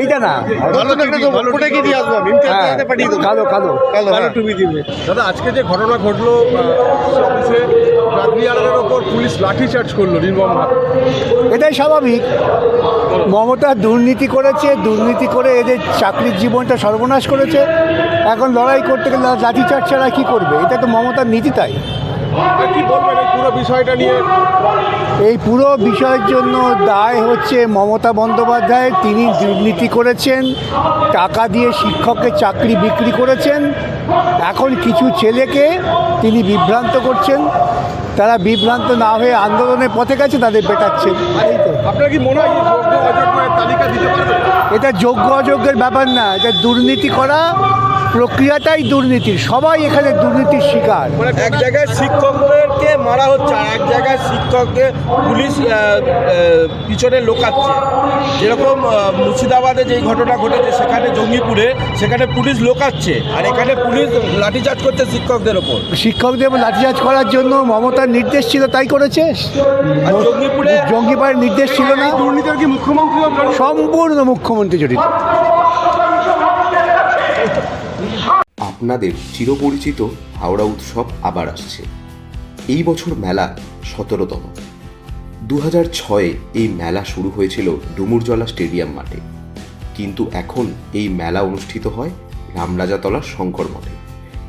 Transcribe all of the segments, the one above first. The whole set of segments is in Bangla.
এইটা না। দিয়ে আসব হ্যাঁ, পাঠিয়ে দেবো। কালো কালো। কালো হ্যাঁ। টুপি দিবে। দাদা আজকে যে ঘটনা ঘটলো অফিসে ওপর পুলিশ লাঠিচার্জ করল নির্মম এটাই স্বাভাবিক। মমতা দুর্নীতি করেছে দুর্নীতি করে এদের চাকরির জীবনটা সর্বনাশ করেছে। এখন লড়াই করতে গেলে লাঠি লাঠিচার্জ ছাড়া কী করবে? এটা তো মমতার নীতি তাই। কি বলবেন এই পুরো বিষয়টা নিয়ে? এই পুরো বিষয়ের জন্য দায় হচ্ছে মমতা বন্দ্যোপাধ্যায়। তিনি দুর্নীতি করেছেন টাকা দিয়ে শিক্ষকের চাকরি বিক্রি করেছেন। এখন কিছু ছেলেকে তিনি বিভ্রান্ত করছেন। তারা বিভ্রান্ত না হয়ে আন্দোলনের পথে গেছে তাদের বেটাচ্ছেন এই তো আপনার কি মনে হয় যোগ্য অযোগ্যের তালিকা দিতে পারবে? এটা যোগ্য অযোগ্যের ব্যাপার না এটা দুর্নীতি করা প্রক্রিয়াটাই দুর্নীতির সবাই এখানে দুর্নীতির শিকার। মানে এক জায়গায় শিক্ষকদেরকে মারা হচ্ছে আর এক জায়গায় শিক্ষককে পুলিশ পিছনে লোকাচ্ছে। যেরকম মুর্শিদাবাদে যেই ঘটনা ঘটেছে সেখানে জঙ্গিপুরে সেখানে পুলিশ লোকাচ্ছে। আর এখানে পুলিশ লাঠিচার্জ করছে শিক্ষকদের ওপর। শিক্ষকদের লাঠিচার্জ করার জন্য মমতার নির্দেশ ছিল তাই করেছে? আর জঙ্গিপুরে জঙ্গিপাড়ের নির্দেশ ছিল না। দুর্নীতির কি মুখ্যমন্ত্রীও জড়িত? সম্পূর্ণ মুখ্যমন্ত্রী জড়িত। আপনাদের চিরপরিচিত হাওড়া উৎসব আবার আসছে। এই বছর মেলা সতেরোতম। দু হাজার ছয়ে এই মেলা শুরু হয়েছিল ডুমুরজলা স্টেডিয়াম মাঠে। কিন্তু এখন এই মেলা অনুষ্ঠিত হয় রামরাজাতলা শঙ্কর মঠে।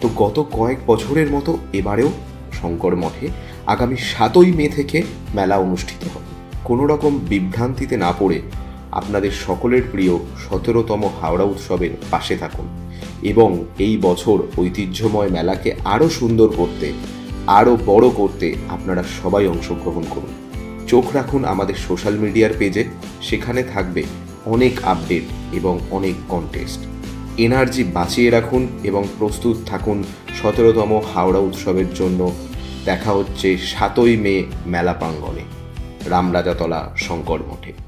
তো গত কয়েক বছরের মতো এবারেও শঙ্কর মঠে আগামী সাতই মে থেকে মেলা অনুষ্ঠিত হবে কোনো রকম বিভ্রান্তিতে না পড়ে আপনাদের সকলের প্রিয় সতেরোতম হাওড়া উৎসবের পাশে থাকুন। এবং এই বছর ঐতিহ্যময় মেলাকে আরও সুন্দর করতে আরও বড় করতে আপনারা সবাই অংশগ্রহণ করুন। চোখ রাখুন আমাদের সোশ্যাল মিডিয়ার পেজে, সেখানে থাকবে অনেক আপডেট এবং অনেক কন্টেস্ট এনার্জি বাঁচিয়ে রাখুন এবং প্রস্তুত থাকুন সতেরোতম হাওড়া উৎসবের জন্য। দেখা হচ্ছে সাতই মে মেলা প্রাঙ্গণে। রামরাজাতলা শঙ্কর মঠে।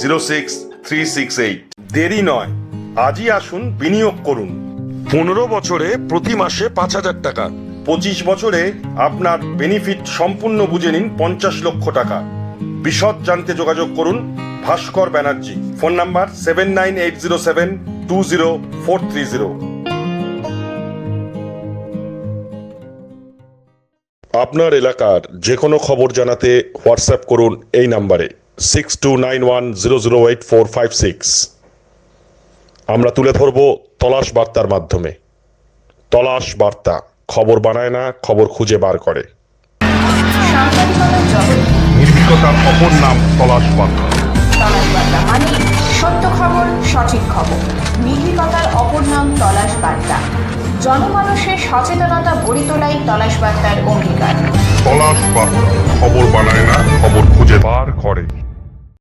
zero six three six eight. দেরি নয়। আজই আসুন, বিনিয়োগ করুন। পনেরো বছরে প্রতি মাসে পাঁচ হাজার টাকা। পঁচিশ বছরে আপনার বেনিফিট সম্পূর্ণ বুঝে নিন পঞ্চাশ লক্ষ টাকা। বিশদ জানতে যোগাযোগ করুন Bhaskar Banerjee. Phone number seven nine eight zero seven two zero four three zero. আপনার এলাকার যে কোনো খবর জানাতে হোয়াটসঅ্যাপ করুন এই নাম্বারে। Six two nine one zero zero eight four five six আমরা তুলে ধরব তলাশ বার্তার মাধ্যমে। তলাশ বার্তা খবর বানায় না খবর খুঁজে বার করে। নির্ভীকতার অপর নাম তলাশ বার্তা। তলাশ বার্তা মানে সত্য খবর সঠিক খবর। নির্ভীকতার অপর নাম তলাশ বার্তা। জনমানুষের সচেতনতা গড়ে তোলাই তলাশ বার্তার অঙ্গীকার। তলাশ বার্তা খবর বানায় না খবর খুঁজে বার করে।